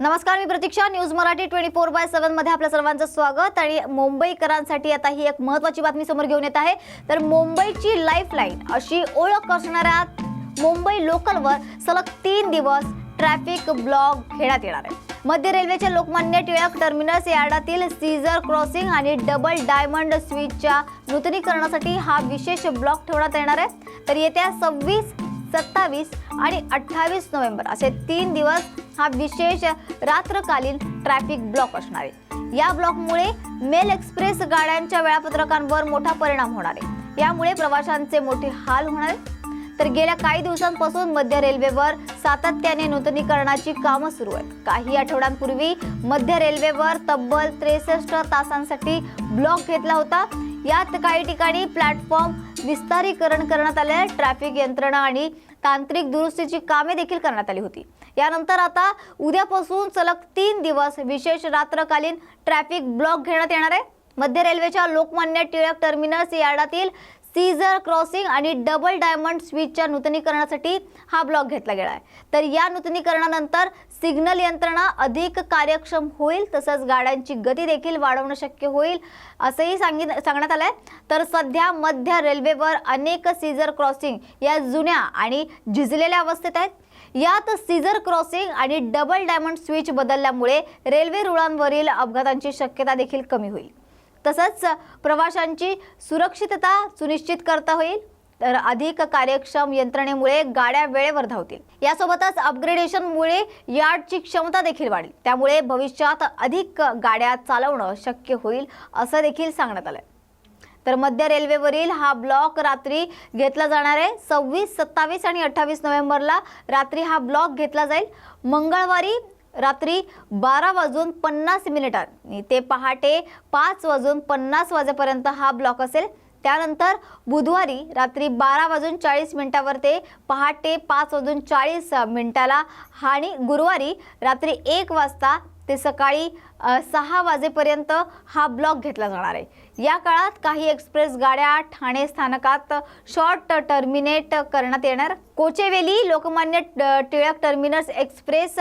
नमस्कार मी Pratiksha. News Marathi twenty four by सेव्हनमध्ये आपल्या सर्वांचं स्वागत आणि मुंबईकरांसाठी आता ही एक महत्वाची बातमी समोर घेऊन येत आहे. तर मुंबईची लाईफलाईन अशी ओळख असणाऱ्या मुंबई लोकलवर सलग तीन दिवस ट्रॅफिक ब्लॉक घेण्यात येणार आहे. मध्य रेल्वेच्या लोकमान्य टिळक टर्मिनस यार्डातील सीझर क्रॉसिंग आणि डबल डायमंड स्विचच्या नूतनीकरणासाठी हा विशेष ब्लॉक ठेवण्यात येणार आहे. तर येत्या सव्वीस सत्तावीस आणि अठ्ठावीस नोव्हेंबर असे तीन दिवस हा विशेष रात्रकालीन ट्रॅफिक ब्लॉक असणार आहे. या ब्लॉकमुळे मेल एक्सप्रेस गाड्यांच्या वेळापत्रकांवर मोठा परिणाम होणार आहे. यामुळे प्रवाशांचे मोठे हाल होणार आहे तर गेल्या काही दिवसांपासून मध्य रेल्वेवर सातत्याने नूतनीकरणाची कामं सुरू आहेत. काही आठवड्यांपूर्वी मध्य रेल्वेवर तब्बल त्रेसष्ट तासांसाठी ब्लॉक घेतला होता. यात काही ठिकाणी प्लॅटफॉर्म विस्तारीकरण करण्यात आले ट्रॅफिक यंत्रणा आणि तांत्रिक दुरुस्तीची कामे देखील करण्यात आली होती. यानंतर आता उद्यापासून सलग तीन दिवस विशेष रात्रकालीन ट्रॅफिक ब्लॉक घेण्यात येणार आहे. मध्य रेल्वेच्या लोकमान्य टिळक टर्मिनस यार्डातील सीझर क्रॉसिंग आणि डबल डायमंड स्विचच्या नूतनीकरणासाठी हा ब्लॉक घेतला गेला आहे. तर या नूतनीकरणानंतर सिग्नल यंत्रणा अधिक कार्यक्षम होईल तसंच गाड्यांची गती देखील वाढवणं शक्य होईल असंही सांगित सांगण्यात आलं आहे तर सध्या मध्य रेल्वेवर अनेक सीझर क्रॉसिंग या जुन्या आणि झिजलेल्या अवस्थेत आहेत. यात सीझर क्रॉसिंग आणि डबल डायमंड स्विच बदलल्यामुळे रेल्वे रुळांवरील अपघातांची शक्यता देखील कमी होईल. तसंच प्रवाशांची सुरक्षितता सुनिश्चित करता होईल तर अधिक कार्यक्षम यंत्रणेमुळे गाड्या वेळेवर धावतील. यासोबतच अपग्रेडेशनमुळे यार्डची क्षमता देखील वाढेल. त्यामुळे भविष्यात अधिक गाड्या चालवणं शक्य होईल असं देखील सांगण्यात आलं तर मध्य रेल्वेवरील हा ब्लॉक रात्री घेतला जाणार आहे. सव्वीस सत्तावीस आणि अठ्ठावीस नोव्हेंबरला रात्री हा ब्लॉक घेतला जाईल. मंगळवारी रात्री बारा वाजून पन्नास मिनिटांनी ते पहाटे पाच वाजून पन्नास वाजेपर्यंत हा ब्लॉक असेल. त्यानंतर बुधवारी रात्री बारा वाजून चाळीस मिनिटावर ते पहाटे पाच वाजून चाळीस मिनिटाला आणि गुरुवारी रात्री एक वाजता ते सकाळी सहा वाजेपर्यंत हा ब्लॉक घेतला जाणार आहे. या काळात काही एक्सप्रेस गाड्या ठाणे स्थानकात शॉर्ट टर्मिनेट करण्यात येणार. Kochuveli Lokmanya Tilak terminus express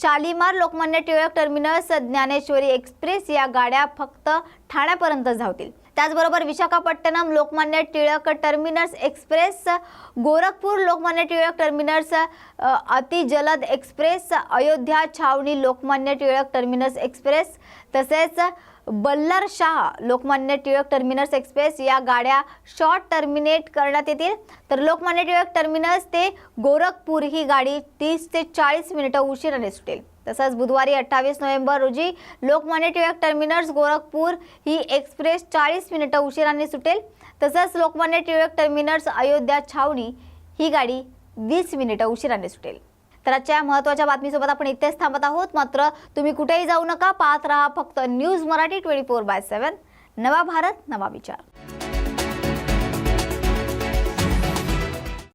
Shalimar Lokmanya Tilak terminus Dnyaneshwari express या गाड्या फक्त ठाण्यापर्यंत धावतील. त्याचबरोबर Visakhapatnam Lokmanya Tilak terminus express Gorakhpur Lokmanya Tilak terminus अतिजलद express Ayodhya Chhavani Lokmanya Tilak terminus express तसेच Ballarshah Lokmanya Tilak terminus express या गाड्या शॉर्ट टर्मिनेट करण्यात येतील. तर लोकमान्य टिळक टर्मिनस ते गोरखपूर ही गाडी तीस ते चाळीस मिनिटं उशिराने सुटेल. तसंच बुधवारी अठ्ठावीस नोव्हेंबर रोजी लोकमान्य टिळक टर्मिनस गोरखपूर ही एक्सप्रेस चाळीस मिनिटं उशिराने सुटेल. तसंच लोकमान्य टिळक टर्मिनस अयोध्या छावणी ही गाडी वीस मिनिटं उशिराने सुटेल. तर आजच्या महत्त्वाच्या बातमीसोबत आपण इथेच थांबत आहोत. मात्र तुम्ही कुठेही जाऊ नका पाहत राहा फक्त news Marathi twenty four by seven नवा भारत नवा विचार.